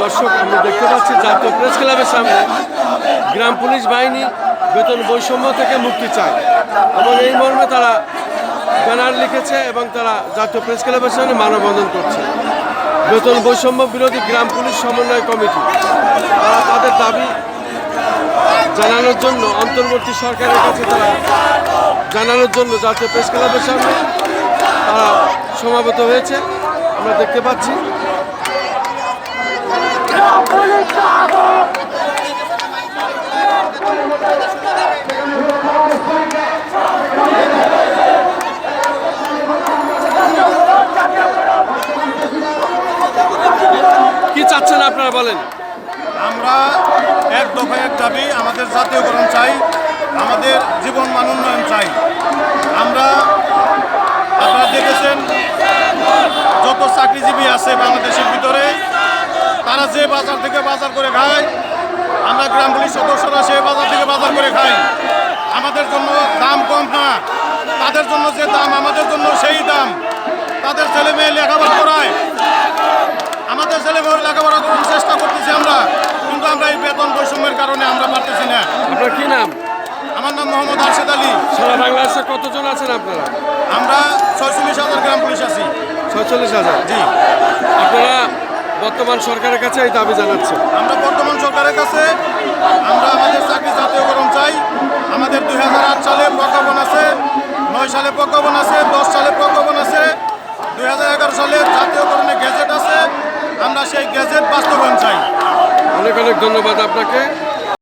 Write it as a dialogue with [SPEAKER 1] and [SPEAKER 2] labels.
[SPEAKER 1] দর্শক, আমরা দেখতে পাচ্ছি জাতীয় প্রেস ক্লাবের সামনে গ্রাম পুলিশ বাহিনী বেতন বৈষম্য থেকে মুক্তি চায়। এবং এই মর্মে তারা ব্যানার লিখেছে এবং তারা জাতীয় প্রেস ক্লাবের সামনে মানববন্ধন করছে। বেতন বৈষম্য বিরোধী গ্রাম পুলিশ সমন্বয় কমিটি। তারা তাদের দাবি জানানোর জন্য অন্তর্বর্তী সরকারের কাছে তারা জানানোর জন্য জাতীয় প্রেস ক্লাবের সামনে তারা সমাবেত হয়েছে, আমরা দেখতে পাচ্ছি। কি চাচ্ছেন আপনারা বলেন?
[SPEAKER 2] আমরা এক দফায় এক দাবি জাতীয়করণ চাই, আমাদের জীবন মান উন্নয়ন চাই। আমরা আপনারা দেখেছেন যত চাকরিজীবী আছে বাংলাদেশের ভিতরে, তারা যে বাজার থেকে বাজার করে খায়, আমরা গ্রাম পুলিশ সদস্যরা সে বাজার থেকে বাজার করে খাই। আমাদের জন্য দাম কম না, তাদের জন্য যে দাম, আমাদের জন্য সেই দাম। তাদের ছেলে মেয়ে লেখাপড়া করায় আমাদের ছেলে মেয়ে লেখাপড়া করার চেষ্টা করতেছি আমরা কিন্তু আমরা এই বেতন বৈষম্যের কারণে আমরা পারতেছি না
[SPEAKER 1] আপনার কি নাম?
[SPEAKER 2] আমার নাম মোহাম্মদ আরশেদ আলী।
[SPEAKER 1] সারা বাংলাদেশে কতজন আছেন আপনারা?
[SPEAKER 2] আমরা ছয়চল্লিশ হাজার গ্রাম পুলিশ আছি।
[SPEAKER 1] ছয়চল্লিশ হাজার?
[SPEAKER 2] জি।
[SPEAKER 1] আপনারা বর্তমান সরকারের কাছে এই দাবি জানাচ্ছেন?
[SPEAKER 2] আমরা বর্তমান সরকারের কাছে আমরা আমাদের চাকরি জাতীয়করণ চাই। আমাদের দু হাজার আট সালে প্রজ্ঞাপন আছে নয় সালে প্রজ্ঞাপন আছে দশ সালে প্রজ্ঞাপন আছে। দু হাজার এগারো সালে জাতীয়করণে গেজেট আছে। আমরা সেই গেজেট বাস্তবায়ন চাই।
[SPEAKER 1] অনেক অনেক ধন্যবাদ আপনাকে।